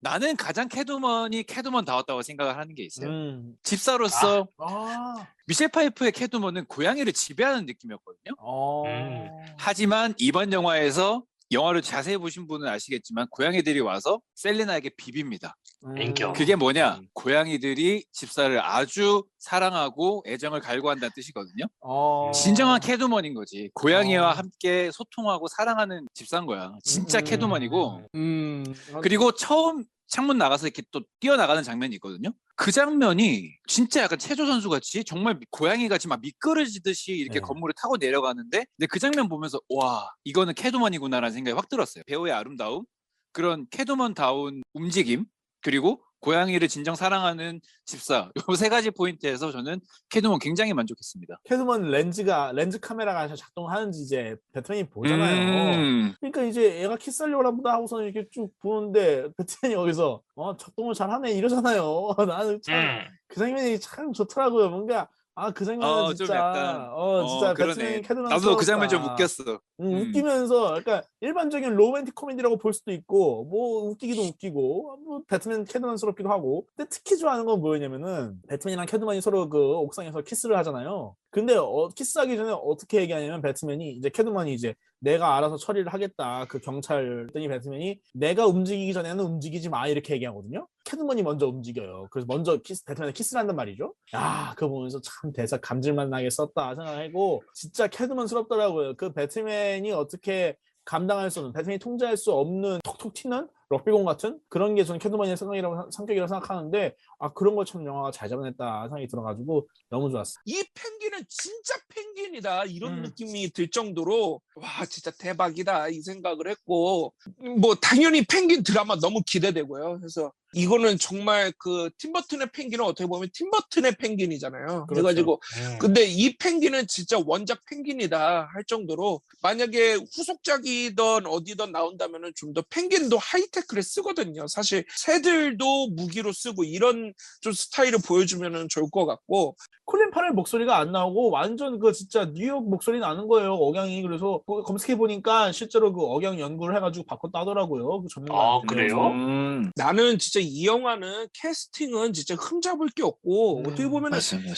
나는 가장 캐두먼이 캐두먼 다웠다고 생각을 하는 게 있어요. 음. 집사로서 아. 미셸 파이프의 캐두먼은 고양이를 지배하는 느낌이었거든요. 어. 음. 하지만 이번 영화에서 영화를 자세히 보신 분은 아시겠지만 고양이들이 와서 셀리나에게 비빕니다. 인격. 그게 뭐냐? 음. 고양이들이 집사를 아주 사랑하고 애정을 갈구한다는 뜻이거든요. 어. 진정한 캐두먼인 거지. 고양이와 어. 함께 소통하고 사랑하는 집사인 거야. 진짜 음. 캐두먼이고. 음. 그리고 처음 창문 나가서 이렇게 또 뛰어나가는 장면이 있거든요. 그 장면이 진짜 약간 체조 선수 같이 정말 고양이 같이 막 미끄러지듯이 이렇게 네. 건물을 타고 내려가는데 근데 그 장면 보면서 와 이거는 캐두먼이구나라는 생각이 확 들었어요. 배우의 아름다움 그런 캐두먼다운 움직임 그리고 고양이를 진정 사랑하는 집사 요 세 가지 포인트에서 저는 캐두먼 굉장히 만족했습니다. 캐드먼 렌즈가 렌즈 카메라가 잘 작동하는지 이제 배트맨이 보잖아요. 음, 그러니까 이제 애가 키스하려고 보다 하고서는 이렇게 쭉 보는데 배트맨이 여기서 어 작동을 잘하네 이러잖아요. 나는 참 음. 그 장면이 참 좋더라고요. 뭔가 아 그 장면은 어, 좀 진짜 약간, 어 진짜 어, 배트맨 그러네. 캐드먼 나도 그 장면 좀 웃겼어. 음, 음. 웃기면서 약간 일반적인 로맨틱 코미디라고 볼 수도 있고 뭐 웃기기도 웃기고 뭐 배트맨 캐드먼스럽기도 하고 근데 특히 좋아하는 건 뭐였냐면은 배트맨이랑 캐드먼이 서로 그 옥상에서 키스를 하잖아요 근데 어, 키스하기 전에 어떻게 얘기하냐면 배트맨이 이제 캐드먼이 이제 내가 알아서 처리를 하겠다. 그 경찰 랬더니 배트맨이 내가 움직이기 전에는 움직이지 마. 이렇게 얘기하거든요. 캐드먼이 먼저 움직여요. 그래서 먼저 키스 배트맨이 키스를 한단 말이죠. 야 그거 보면서 참 대사 감질만 나게 썼다 생각하고 진짜 캐드먼스럽더라고요. 그 배트맨이 어떻게 감당할 수 없는 배트맨이 통제할 수 없는 톡톡 튀는 럭비공 같은 그런 게 저는 캐드먼의 성격이라고, 성격이라고 생각하는데 아 그런 걸 참 영화가 잘 잡아냈다 생각이 들어가지고 너무 좋았어 이 펭귄은 진짜 펭귄이다 이런 음. 느낌이 들 정도로 와 진짜 대박이다 이 생각을 했고 뭐 당연히 펭귄 드라마 너무 기대되고요 그래서 이거는 정말 그 팀버튼의 펭귄은 어떻게 보면 팀버튼의 펭귄이잖아요 그렇죠. 그래가지고 음. 근데 이 펭귄은 진짜 원작 펭귄이다 할 정도로 만약에 후속작이든 어디든 나온다면은 좀 더 펭귄도 하이테 크를 쓰거든요. 사실 새들도 무기로 쓰고 이런 좀 스타일을 보여주면은 좋을 것 같고 콜린 파렐 목소리가 안 나오고 완전 그 진짜 뉴욕 목소리 나는 거예요 억양이 그래서 그 검색해 보니까 실제로 그 억양 연구를 해가지고 바꿨다 하더라고요 그 전문가 아, 그래요? 음, 나는 진짜 이 영화는 캐스팅은 진짜 흠잡을 게 없고 음, 어떻게 보면은 맞아, 맞아.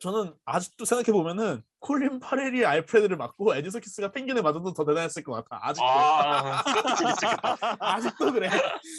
저는 아직도 생각해 보면은 콜린 파렐이 알프레드를 맡고 에디 서 키스가 펭귄을 맞아도 더 대단했을 것 같아 아직도 아. 아직도 그래.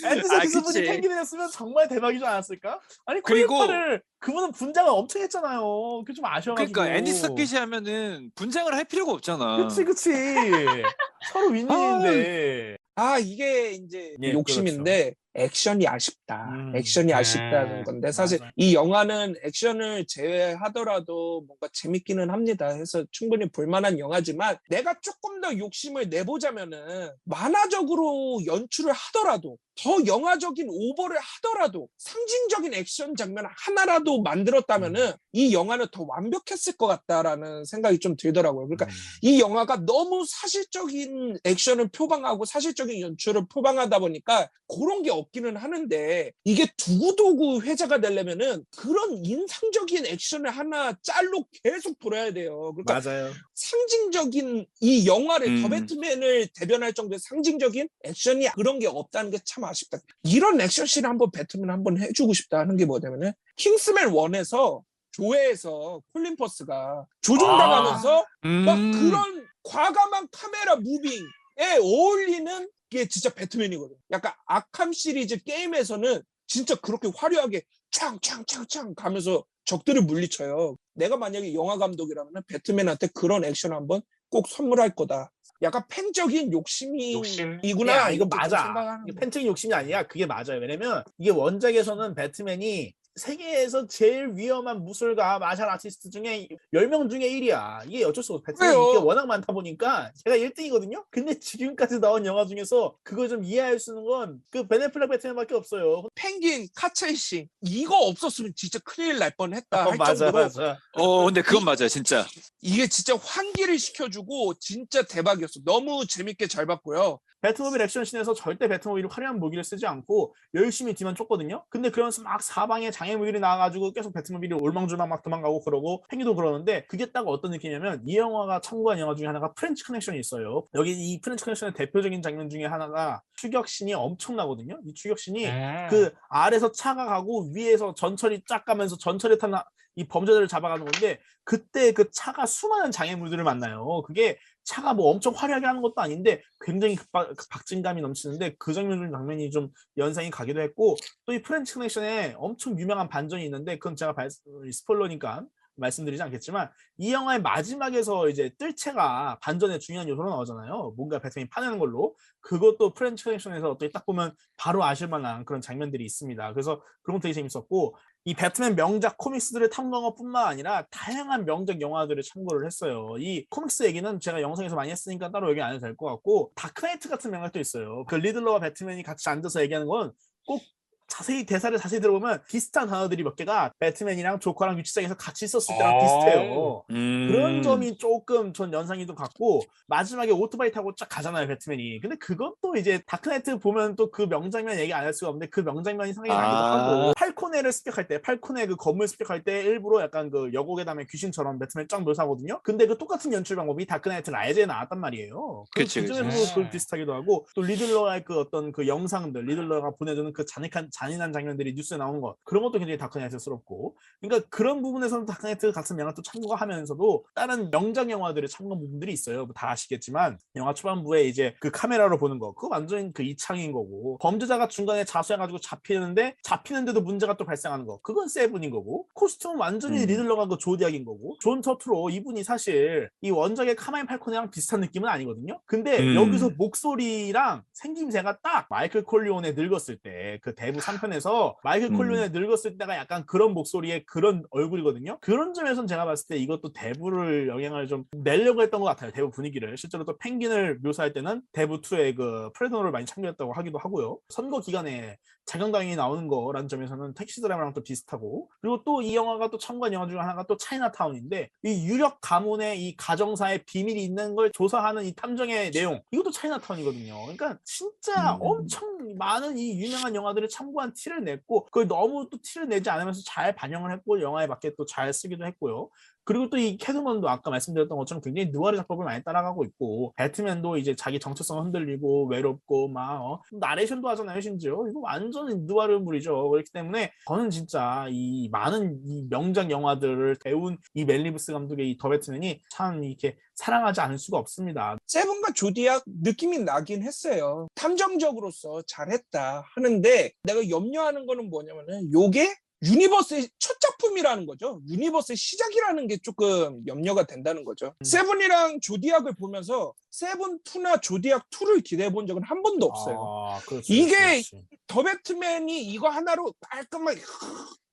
에디 아, 서키스 분이 그치. 펭귄이었으면 정말 대박이지 않았을까? 아니 그리고- 콜린파를 그분은 분장을 엄청 했잖아요. 그게 좀 아쉬워가지고. 그러니까 앤디 서킷이 하면은 분장을 할 필요가 없잖아. 그치 그치. 서로 윈윈인데. 아 이게 이제 예, 욕심인데 액션이 아쉽다. 음, 액션이 음, 아쉽다는 건데 사실 맞아요. 이 영화는 액션을 제외하더라도 뭔가 재밌기는 합니다. 해서 충분히 볼만한 영화지만 내가 조금 더 욕심을 내보자면은 만화적으로 연출을 하더라도 더 영화적인 오버를 하더라도 상징적인 액션 장면 하나라도 만들었다면은 이 영화는 더 완벽했을 것 같다라는 생각이 좀 들더라고요. 그러니까 음. 이 영화가 너무 사실적인 액션을 표방하고 사실적인 연출을 표방하다 보니까 그런 게 없기는 하는데 이게 두고두고 회자가 되려면은 그런 인상적인 액션을 하나 짤로 계속 돌아야 돼요. 그러니까 맞아요. 상징적인 이 영화를 더 음. 배트맨을 대변할 정도의 상징적인 액션이 그런 게 없다는 게참 아쉽다. 이런 액션씬을 한번 배트맨 한번 해주고 싶다 하는 게 뭐냐면은 킹스맨 1에서 조회에서 콜린 퍼스가 조종당하면서 음. 막 그런 과감한 카메라 무빙에 어울리는 게 진짜 배트맨이거든. 약간 아캄 시리즈 게임에서는 진짜 그렇게 화려하게 창창창창 가면서 적들을 물리쳐요. 내가 만약에 영화 감독이라면 배트맨한테 그런 액션 한번 꼭 선물할 거다. 약간 팬적인 욕심이 욕심? 이구나. 야, 이거 맞아. 팬적인 욕심이 아니야. 그게 맞아요. 왜냐면 이게 원작에서는 배트맨이 세계에서 제일 위험한 무술가 마샬 아티스트 중에 10명 중에 1이야. 이게 어쩔 수 없어. 배트맨이 그래요. 인기가 워낙 많다 보니까 제가 1등이거든요. 근데 지금까지 나온 영화 중에서 그걸 좀 이해할 수 있는 건 그 베네플렉 배트맨밖에 없어요. 펭귄 카첼싱 이거 없었으면 진짜 큰일 날 뻔했다 할 어, 맞아, 정도로 맞아. 어, 근데 그건 맞아요, 진짜. 이게 진짜 환기를 시켜주고 진짜 대박이었어. 너무 재밌게 잘 봤고요. 배트모빌 액션씬에서 절대 배트모빌이 화려한 무기를 쓰지 않고 열심히 뒤만 쫓거든요. 근데 그러면서 막 사방에 장애 무기를 나와가지고 계속 배트모빌이 올망졸망 막 도망가고 그러고 팽이도 그러는데 그게 딱 어떤 느낌이냐면 이 영화가 참고한 영화 중에 하나가 프렌치 커넥션이 있어요. 여기 이 프렌치 커넥션의 대표적인 장면 중에 하나가 추격신이 엄청나거든요. 이 추격신이 음. 그 아래서 차가 가고 위에서 전철이 쫙 가면서 전철에 탄 이 범죄자를 잡아가는 건데 그때 그 차가 수많은 장애물들을 만나요. 그게 차가 뭐 엄청 화려하게 하는 것도 아닌데 굉장히 박, 박진감이 넘치는데 그 장면 장면이 좀 연상이 가기도 했고 또 이 프렌치 커넥션에 엄청 유명한 반전이 있는데 그건 제가 발, 스포일러니까 말씀드리지 않겠지만 이 영화의 마지막에서 이제 뜰채가 반전의 중요한 요소로 나오잖아요. 뭔가 배트맨이 파내는 걸로 그것도 프렌치 커넥션에서 어떻게 딱 보면 바로 아실 만한 그런 장면들이 있습니다. 그래서 그런 거 되게 재밌었고 이 배트맨 명작 코믹스들을 탐구한 것뿐만 아니라 다양한 명작 영화들을 참고를 했어요. 이 코믹스 얘기는 제가 영상에서 많이 했으니까 따로 얘기 안 해도 될 것 같고 다크나이트 같은 명작도 있어요. 그 리들러와 배트맨이 같이 앉아서 얘기하는 건 꼭 자세히 대사를 자세히 들어보면 비슷한 단어들이 몇 개가 배트맨이랑 조커랑 유치장에서 같이 있었을 때랑 아. 비슷해요. 음. 그런 점이 조금 전 연상이도 같고 마지막에 오토바이 타고 쫙 가잖아요 배트맨이 근데 그것도 이제 다크나이트 보면 또 그 명장면 얘기 안 할 수가 없는데 그 명장면이 상당히 나기도 아. 하고 팔코네를 습격할 때 팔코네 그 건물 습격할 때 일부러 약간 그 여고괴담의 귀신처럼 배트맨 쫙 묘사하거든요 근데 그 똑같은 연출 방법이 다크나이트 라이즈에 나왔단 말이에요 그, 그. 점에서도 그걸 음. 비슷하기도 하고 또 리들러의 그 어떤 그 영상들 리들러가 보내주는 그 잔인한 잔인한 장면들이 뉴스에 나오는 것 그런 것도 굉장히 다크나이트스럽고 그러니까 그런 부분에서는 다크나이트 같은 영화도 참고가 하면서도 다른 명작 영화들을 참고한 부분들이 있어요. 뭐 다 아시겠지만 영화 초반부에 이제 그 카메라로 보는 거 그거 완전 그 이창인 거고 범죄자가 중간에 자수해가지고 잡히는데 잡히는데도 문제가 또 발생하는 거 그건 세븐인 거고 코스튬은 완전히 음. 리들러가 그 조디악인 거고 존 터트로 이분이 사실 이 원작의 카마인 팔코네랑 비슷한 느낌은 아니거든요. 근데 음. 여기서 목소리랑 생김새가 딱 마이클 콜리온에 늙었을 때 그 대부 3편에서 마이클 음. 콜리온에 늙었을 때가 약간 그런 목소리의 그런 얼굴이거든요. 그런 점에선 제가 봤을 때 이것도 대부를 영향을 좀 내려고 했던 것 같아요. 대부 분위기를. 실제로 또 펭귄을 묘사할 때는 대부 2의 그 프레더를 많이 참고했다고 하기도 하고요. 선거 기간에 자경당이 나오는 거라는 점에서는 택시 드라마랑 또 비슷하고 그리고 또 이 영화가 또 참고한 영화 중에 하나가 또 차이나타운인데 이 유력 가문의 이 가정사의 비밀이 있는 걸 조사하는 이 탐정의 내용 이것도 차이나타운이거든요. 그러니까 진짜 음. 엄청 많은 이 유명한 영화들을 참고한 티를 냈고 그걸 너무 또 티를 내지 않으면서 잘 반영을 했고 영화에 맞게 또 잘 쓰기도 했고요. 그리고 또 이 캐드먼도 아까 말씀드렸던 것처럼 굉장히 누아르 작법을 많이 따라가고 있고 배트맨도 이제 자기 정체성 흔들리고 외롭고 막 어, 나레이션도 하잖아요 심지어. 이거 완전 누아르물이죠. 그렇기 때문에 저는 진짜 이 많은 이 명작 영화들을 배운 이 멜리브스 감독의 이 더 배트맨이 참 이렇게 사랑하지 않을 수가 없습니다. 세븐과 조디악 느낌이 나긴 했어요. 탐정적으로서 잘했다 하는데 내가 염려하는 거는 뭐냐면은 요게 유니버스의 첫 작품이라는 거죠. 유니버스의 시작이라는 게 조금 염려가 된다는 거죠. 음. 세븐이랑 조디악을 보면서 세븐 2나 조디악 2를 기대해 본 적은 한 번도 없어요. 아, 그렇지, 이게 그렇지. 더 배트맨이 이거 하나로 깔끔하게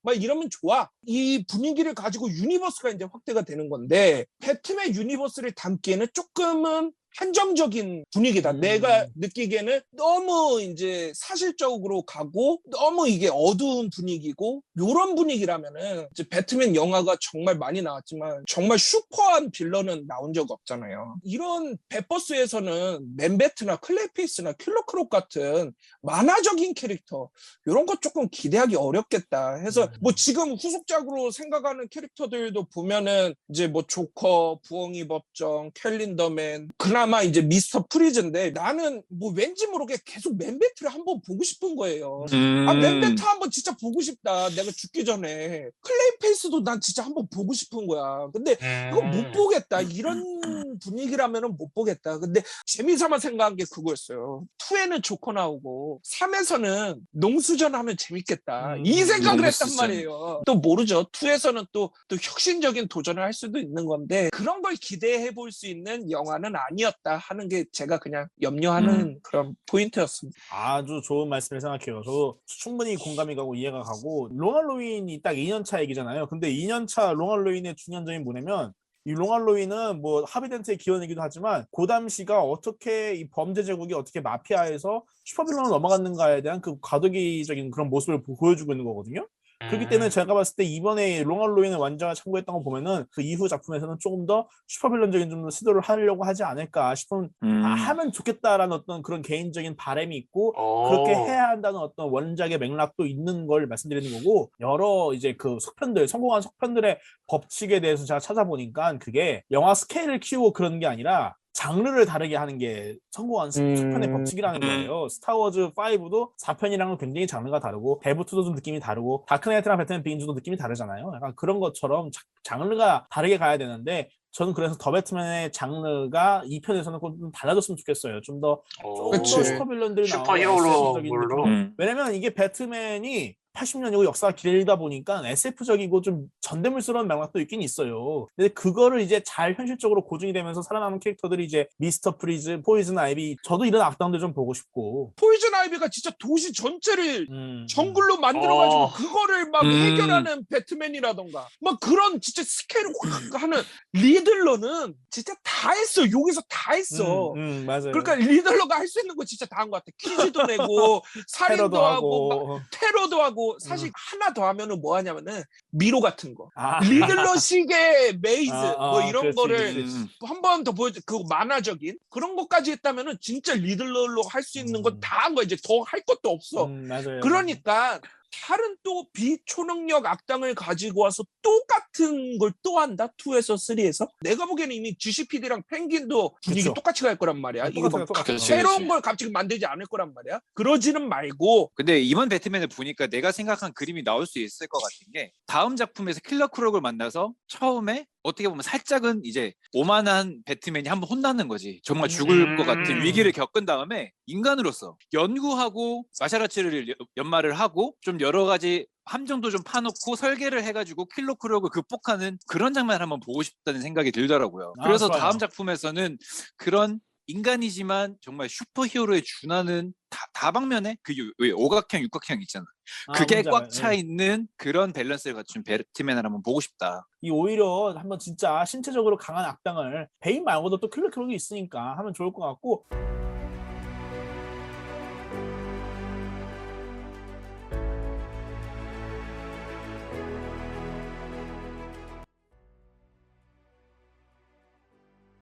막 이러면 좋아. 이 분위기를 가지고 유니버스가 이제 확대가 되는 건데 배트맨 유니버스를 담기에는 조금은 한정적인 분위기다. 음. 내가 느끼기에는 너무 이제 사실적으로 가고 너무 이게 어두운 분위기고 요런 분위기라면은 이제 배트맨 영화가 정말 많이 나왔지만 정말 슈퍼한 빌런은 나온 적 없잖아요. 이런 배버스에서는 맨배트나 클레이페이스나 킬러크롭 같은 만화적인 캐릭터 이런 거 조금 기대하기 어렵겠다 해서 음. 뭐 지금 후속작으로 생각하는 캐릭터들도 보면은 이제 뭐 조커, 부엉이 법정, 캘린더맨 그나 마 이제 미스터 프리즈인데 나는 뭐 왠지 모르게 계속 맨배트를 한번 보고 싶은 거예요. 음. 아 맨배트 한번 진짜 보고 싶다. 내가 죽기 전에 클레이 페이스도 난 진짜 한번 보고 싶은 거야. 근데 이거 음. 못 보겠다. 이런 분위기라면은 못 보겠다. 근데 재미삼아 생각한 게 그거였어요. 2에는 조커 나오고 3에서는 농수전 하면 재밌겠다. 음, 이 생각을 했단 농수전. 말이에요. 또 모르죠. 2에서는 또, 또 혁신적인 도전을 할 수도 있는 건데 그런 걸 기대해 볼 수 있는 영화는 아니었다 하는 게 제가 그냥 염려하는 음. 그런 포인트였습니다. 아주 좋은 말씀을 생각해요. 저도 충분히 공감이 가고 이해가 가고 롱알로윈이 딱 2년 차 얘기잖아요. 근데 2년 차 롱알로윈의 중요한 점이 뭐냐면 이 롱알로윈은 뭐 하비덴트의 기원이기도 하지만 그 당시가 어떻게 이 범죄 제국이 어떻게 마피아에서 슈퍼빌런으로 넘어갔는가에 대한 그 과도기적인 그런 모습을 보- 보여주고 있는 거거든요. 그렇기 때문에 제가 봤을 때 이번에 롱알로인의 완전을 참고했던 거 보면은 그 이후 작품에서는 조금 더 슈퍼빌런적인 좀더 시도를 하려고 하지 않을까 싶은 음. 아, 하면 좋겠다라는 어떤 그런 개인적인 바람이 있고 어. 그렇게 해야 한다는 어떤 원작의 맥락도 있는 걸 말씀드리는 거고 여러 이제 그 속편들 성공한 속편들의 법칙에 대해서 제가 찾아보니까 그게 영화 스케일을 키우고 그런 게 아니라 장르를 다르게 하는 게 성공한 음. 수편의 법칙이라는 음. 거예요. 스타워즈 5도 4편이랑은 굉장히 장르가 다르고 데브투도 좀 느낌이 다르고 다크나이트랑 배트맨 비긴즈도 느낌이 다르잖아요. 약간 그런 것처럼 자- 장르가 다르게 가야 되는데 저는 그래서 더 배트맨의 장르가 2편에서는 좀 달라졌으면 좋겠어요. 좀더 오. 좀 그치. 더 슈퍼빌런들이 나오는 느낌. 음. 왜냐면 이게 배트맨이 80년 이고 역사가 길다 보니까 SF적이고 좀 전대물스러운 맥락도 있긴 있어요. 근데 그거를 이제 잘 현실적으로 고증이 되면서 살아남은 캐릭터들이 이제 미스터 프리즈, 포이즌 아이비. 저도 이런 악당들 좀 보고 싶고. 포이즌 아이비가 진짜 도시 전체를 음, 정글로 만들어가지고 어. 그거를 막 음. 해결하는 배트맨이라던가 막 그런 진짜 스케일 확 하는 리들러는 진짜 다 했어 여기서 다 했어 음, 음, 맞아요. 그러니까 리들러가 할 수 있는 거 진짜 다 한 것 같아 퀴즈도 내고 살인도 테러도 하고, 막 하고. 테러도 하고 사실 하나 더 하면은 뭐 하냐면은 미로 같은 거 아, 리들러식의 메이즈 아, 아, 뭐 이런 그렇지, 거를. 음. 한번 더 보여줘 그 만화적인 그런 것까지 했다면은 진짜 리들러로 할 수 있는 건 음. 다한 거야 이제 더 할 것도 없어 음, 맞아요. 그러니까 다른 또 비초능력 악당을 가지고 와서 똑같은 걸 또 한다 2에서 3에서 내가 보기에는 이미 GCPD랑 펭귄도 분위기 그쵸. 똑같이 갈 거란 말이야 이거 막 똑같아요. 새로운. 걸 갑자기 만들지 않을 거란 말이야 그러지는 말고 근데 이번 배트맨을 보니까 내가 생각한 그림이 나올 수 있을 것 같은 게 다음 작품에서 킬러 크록을 만나서 처음에 어떻게 보면 살짝은 이제 오만한 배트맨이 한번 혼나는 거지. 정말 죽을 음. 것 같은 위기를 겪은 다음에 인간으로서 연구하고 마샤라치를 여- 연마를 하고 좀 여러 가지 함정도 좀 파놓고 설계를 해가지고 킬러 크록을 극복하는 그런 장면을 한번 보고 싶다는 생각이 들더라고요. 아, 그래서 좋아요. 다음 작품에서는 그런 인간이지만 정말 슈퍼히어로에 준하는 다, 다방면에 그 유- 왜 오각형, 육각형 있잖아. 아, 그게 뭔지 꽉 알아요. 차 예. 있는 그런 밸런스를 갖춘 배트맨을 한번 보고 싶다. 이 오히려 한번 진짜 신체적으로 강한 악당을 베인 말고도 또 킬러 크록이 있으니까 하면 좋을 것 같고